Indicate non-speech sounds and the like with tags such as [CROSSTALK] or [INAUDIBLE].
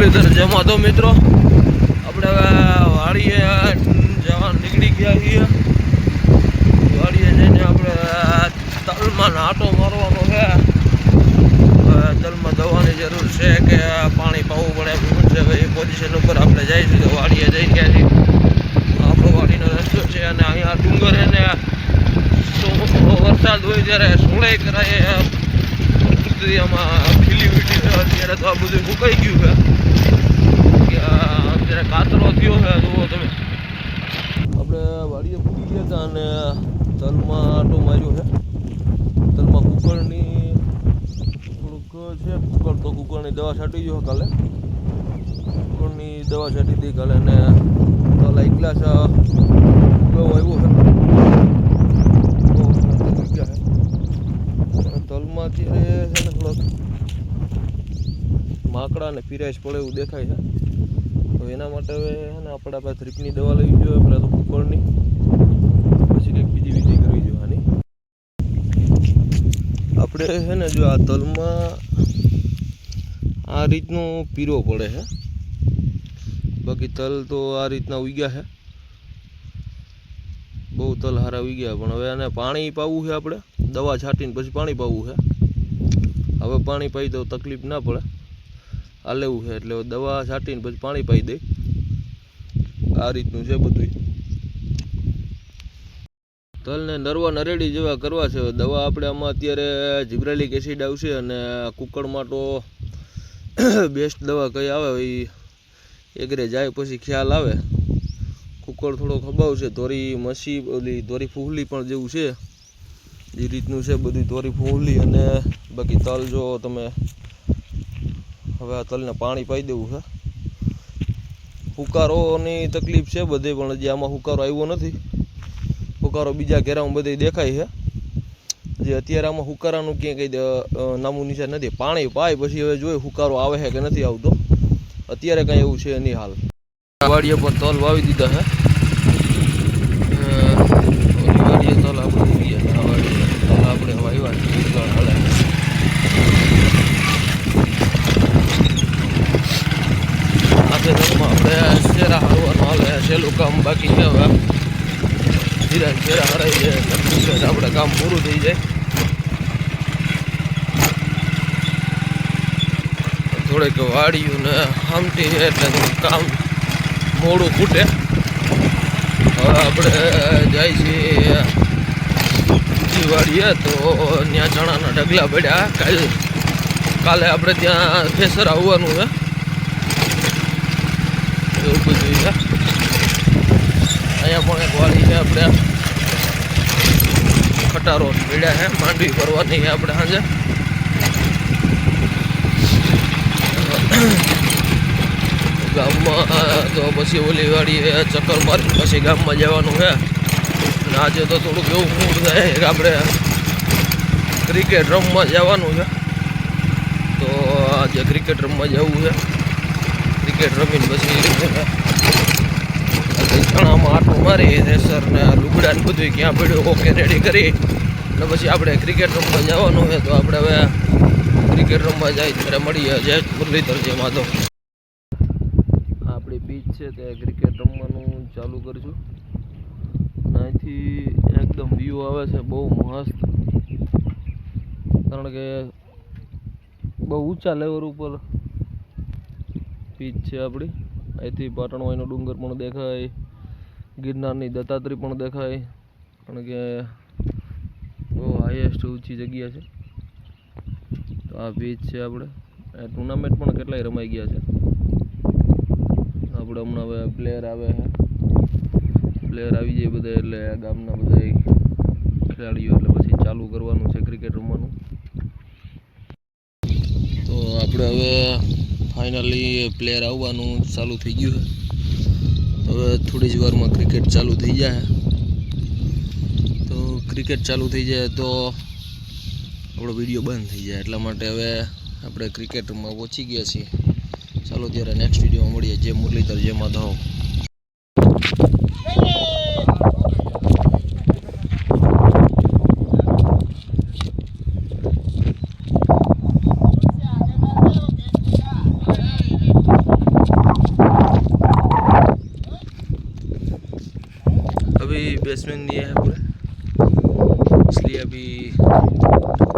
મુરલીધર જમા તો મિત્રો. આપણે હવે વાડીએ જવા નીકળી ગયા છીએ. વાડીએ જઈને આપણે તલમાં નાટો મારવાનો છે. તલમાં દવાની જરૂર છે કે પાણી પાવું પડે, શું છે એ પોઝિશન ઉપર આપણે જઈશું તો વાડીએ જઈ ગયા છીએ. આપણો વાડીનો રસ્તો છે અને અહીંયા ડુંગર સો- વરસાદ હોય ત્યારે સુણાઈ કરાય. આમાં ખીલી વીટી અત્યારે તો આ બધું સુકાઈ ગયું છે કે આ અત્યારે કાતરો થયો છે જુઓ તમે આપણે વાડીએ પૂરી ગયા હતા અને તલમાં આટો માર્યો છે. તલમાં કુકરની થોડુંક છે, કુકર તો કુકરની દવા છાંટી ગયો કાલે. કુકરની દવા છાંટી હતી કાલે અને તલ એકલા છે બહુ આવ્યો છે. તલમાં અત્યારે છે ને થોડોક માકડા ને પીરાશ પડે એવું દેખાય છે. તો એના માટે હવે છે ને આપણે આપણે થ્રીપની દવા લેવી જોઈએ પહેલાં તો કુકરની પછી કંઈક બીજી બીજી કરવી જોઈએ આની આપણે છે ને જો આ તલમાં આ રીતનું પીરો પડે છે બાકી તલ તો આ રીતના ઉગ્યા છે બહુ તલ હારા ઉગ્યા પણ હવે આને પાણી પાવું છે આપણે. દવા છાંટીને પછી પાણી પાવું છે હવે પાણી પાઈ દઉં, તકલીફ ના પડે. આ લેવું છે એટલે દવા છાંટીને પછી પાણી પાઈ દઈ આ રીતનું છે બધું તલને નરવા નરેડી જેવા કરવા છે. દવા આપણે આમાં અત્યારે જીબ્રેલિક એસિડ આવશે અને કુકડમાં તો [COUGHS] બેસ્ટ દવા કઈ આવે એ એકરે જાય પછી ખ્યાલ આવે. કુકડ થોડો ખબાવશે ધોરી મસી ઓલી ધોરી ફૂહલી પણ જેવું છે. એ રીતનું છે બધું ધોરી ફૂહલી અને બાકી તલ જો તમે હવે આ તલને પાણી પાઈ દેવું છે. હુકારોની તકલીફ છે બધે પણ હજી આમાં હુકારો આવ્યો નથી. હુકારો બીજા ઘેરામાં બધે દેખાય છે. જે અત્યારે આમાં હુકારાનું ક્યાંય કંઈ નામું નિશાન નથી. પાણી પાય, પછી હવે જોઈએ હુકારો આવે છે કે નથી આવતો. અત્યારે કાંઈ એવું છે નહીં હાલ. વાડીએ પર તલ વાવી દીધા છે. આપણે આપણે વાવ્યા છે. આપણે શેરા હારવાનું હાલે છેલ્લું કામ બાકી છે હવે. ધીરે ધીરા હરાઈ જાય આપણે કામ પૂરું થઈ જાય. થોડીક વાળ્યું ને આમટી એટલે કામ મોડું ફૂટે હવે આપણે જાય છીએ બીજી વાડીએ તો ત્યાં ચણાના ઢગલા પડ્યા. કાલ કાલે આપણે ત્યાં ફેસર આવવાનું છે. એવું બધું છે. અહીંયા પણ એક વાડી છે આપણે. ખટારો પીડ્યા છે, માંડવી ભરવાની આપણે સાંજે ગામમાં તો પછી ઓલી વાળી ચક્કર મારી પછી ગામમાં જવાનું છે. અને આજે તો થોડુંક એવું મૂડ થાય કે આપણે ક્રિકેટ રમવા જવાનું છે. તો આજે ક્રિકેટ રમવા જવું છે. ક્રિકેટ રમીને પછી આટલું મારી રેસર ને લુગડા ને બધું ક્યાં પડ્યું? ઓકે રેડી કરી. ને પછી આપણે ક્રિકેટ રમવા જવાનું છે, તો આપણે હવે ક્રિકેટ રમવા જાય, ત્યારે મળીએ જય મુરલીધર જય માધવ આપણી બીચ છે, તે ક્રિકેટ રમવાનું ચાલુ કરીશું. અહીંથી એકદમ વ્યૂ આવે છે, બહુ મસ્ત. કારણ કે બહુ ઊંચા લેવલ ઉપર બીચ છે આપણી. અહીંથી પાટણવાઈનો ડુંગર પણ દેખાય. ગિરનારની દત્તાત્રી પણ દેખાય. કારણ કે બહુ હાઈએસ્ટ ઊંચી જગ્યા છે. તો આ બીચ છે આપણે. ટુર્નામેન્ટ પણ કેટલાય રમાઈ ગયા છે. આપણે હમણાં હવે પ્લેયર આવે છે. પ્લેયર આવી જાય બધા એટલે ગામના બધા ખેલાડીઓ એટલે પછી ચાલુ કરવાનું છે ક્રિકેટ રમવાનું. તો આપણે હવે ફાઇનલી પ્લેયર આવવાનું ચાલુ થઈ ગયું છે. હવે થોડી જ વારમાં ક્રિકેટ ચાલુ થઈ જાય. તો ક્રિકેટ ચાલુ થઈ જાય તો આપણો વીડિયો બંધ થઈ જાય. એટલા માટે હવે આપણે ક્રિકેટમાં પહોંચી ગયા છીએ. ચાલો ત્યારે નેક્સ્ટ વિડીયોમાં મળીએ. જે મુરલીધર જેમાં માધવ बेसमेंट दिया है पूरा इसलिए अभी चालू है